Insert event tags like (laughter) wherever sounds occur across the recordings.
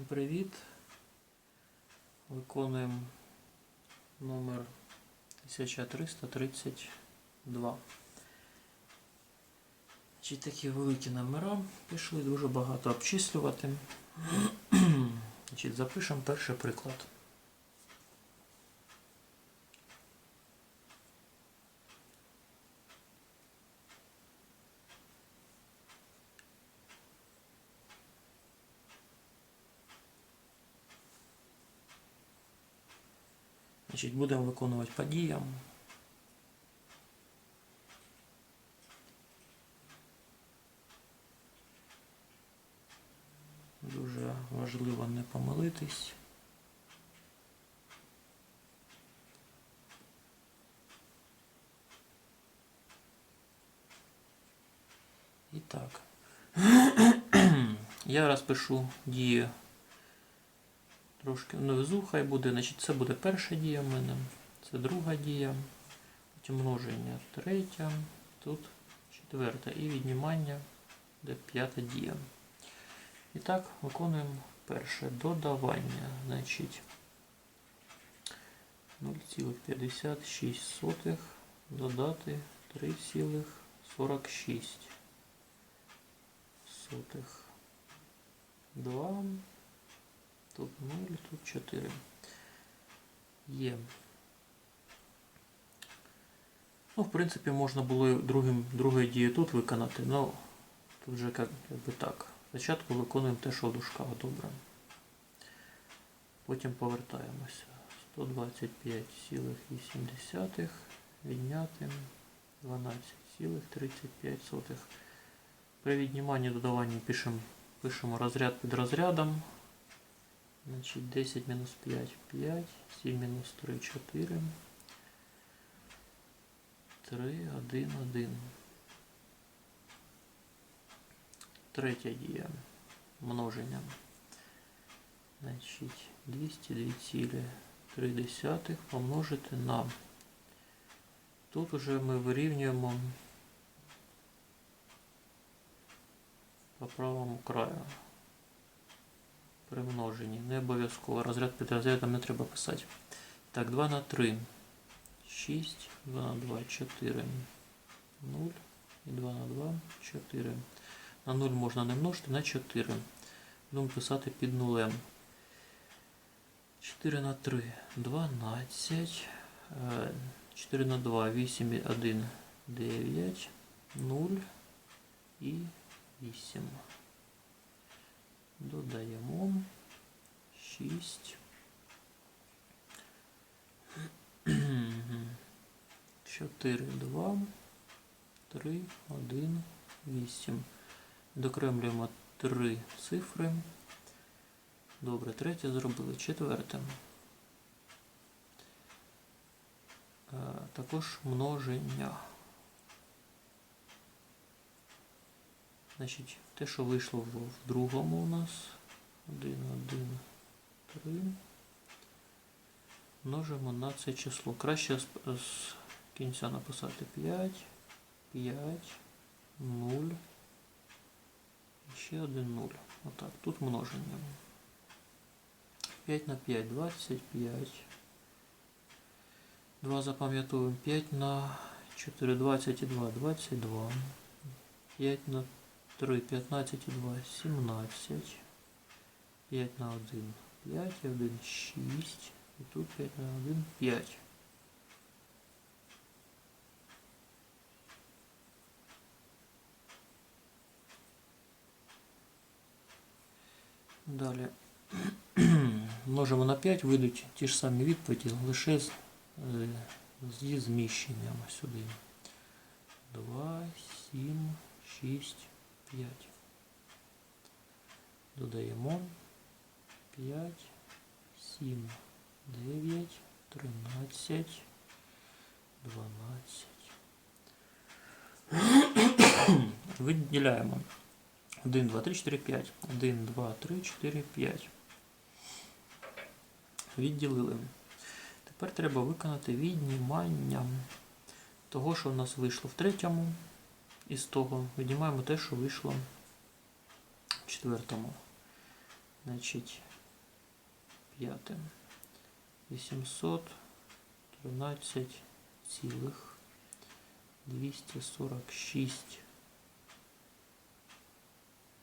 Всім привіт. Виконуємо номер 1332. Чи такі великі номера пішли, дуже багато обчислювати. Запишемо перший приклад. Значить, будемо виконувати по діям. Дуже важливо не помилитись. І так. (clears throat) Я розпишу дії трошки внизу, хай буде. Значить, це буде перша дія в мене, це друга дія, потім множення третя, тут четверта і віднімання де п'ята дія. І так, виконуємо перше додавання. Значить 0,56 додати 3,46 сотих. 2 Тут 0, тут 4. Є. Ну, в принципі, можна було другим, другою дією тут виконати, але тут вже як, якби так. Спочатку виконуємо те, що в дужках добре. Потім повертаємося. 125,8 відняти 12,35. При відніманні додаванні пишемо, пишемо розряд під розрядом. Значить 10 мінус 5 5, 7 мінус 3 4. 3, 1, 1. Третя дія. Множення. Значить 202,3 помножити на. Тут уже ми вирівнюємо по правому краю при множенні. Не обов'язково. Розряд під розрядом не треба писати. Так, 2 на 3. 6, 2 на 2, 4, 0 і 2 на 2, 4. На 0 можна не множити, на 4. Будемо писати під нулем. 4 на 3, 12. 4 на 2, 8 1, 9, 0 і 8. Додаємо 6. 4, 2, 3, 1, 8. Докремлюємо три цифри. Добре, третє зробили. Четверте. Е, Також множення. Значить, те, що вийшло в, в другому у нас. 1, 1, 3. Множимо на це число. Краще з, з кінця написати 5, 5, 0. І ще один 0. Отак. Тут множення. 5 на 5, 25. 2 запам'ятовуємо. 5 на 4, 22, 22. 5 на 3, 15 і 2, 17. 5 на 1, 5, і 1, 6. І тут 5 на 1, 5. Далі множимо на 5, вийдуть ті ж самі відповіді, лише з, е, зі зміщеннями сюди. 2, 7, 6, 5. Додаємо 5, 7, 9, 13, 12. Виділяємо 1, 2, 3, 4, 5. 1, 2, 3, 4, 5. Відділили. Тепер треба виконати віднімання того, що в нас вийшло в третьому. І з того віднімаємо те, що вийшло в четвертому. Значить, п'яте. 813 цілих 246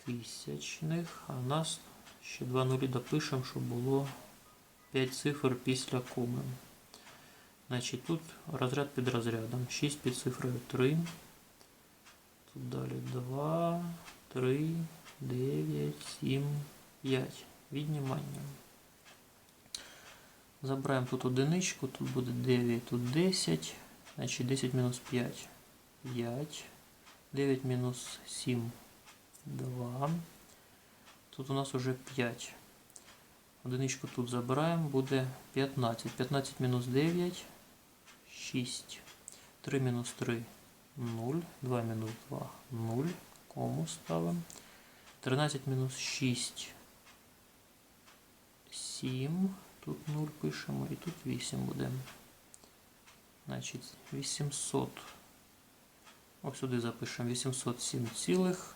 тисячних. А в нас ще два нулі допишемо, щоб було 5 цифр після коми. Значить, тут розряд під розрядом. 6 під цифрою 3. Тут далі 2, 3, 9, 7, 5. Віднімання. Забираємо тут одиничку, тут буде 9, тут 10. Значить 10 мінус 5. 5. 9 мінус 7. 2. Тут у нас уже 5. Одиничку тут забираємо, буде 15. 15 мінус 9. 6. 3 мінус 3. 0. 2 мінус 2. 0. Кому ставимо. 13 мінус 6. 7. Тут 0 пишемо і тут 8 буде. Значить, 800. Ось сюди запишемо 807 цілих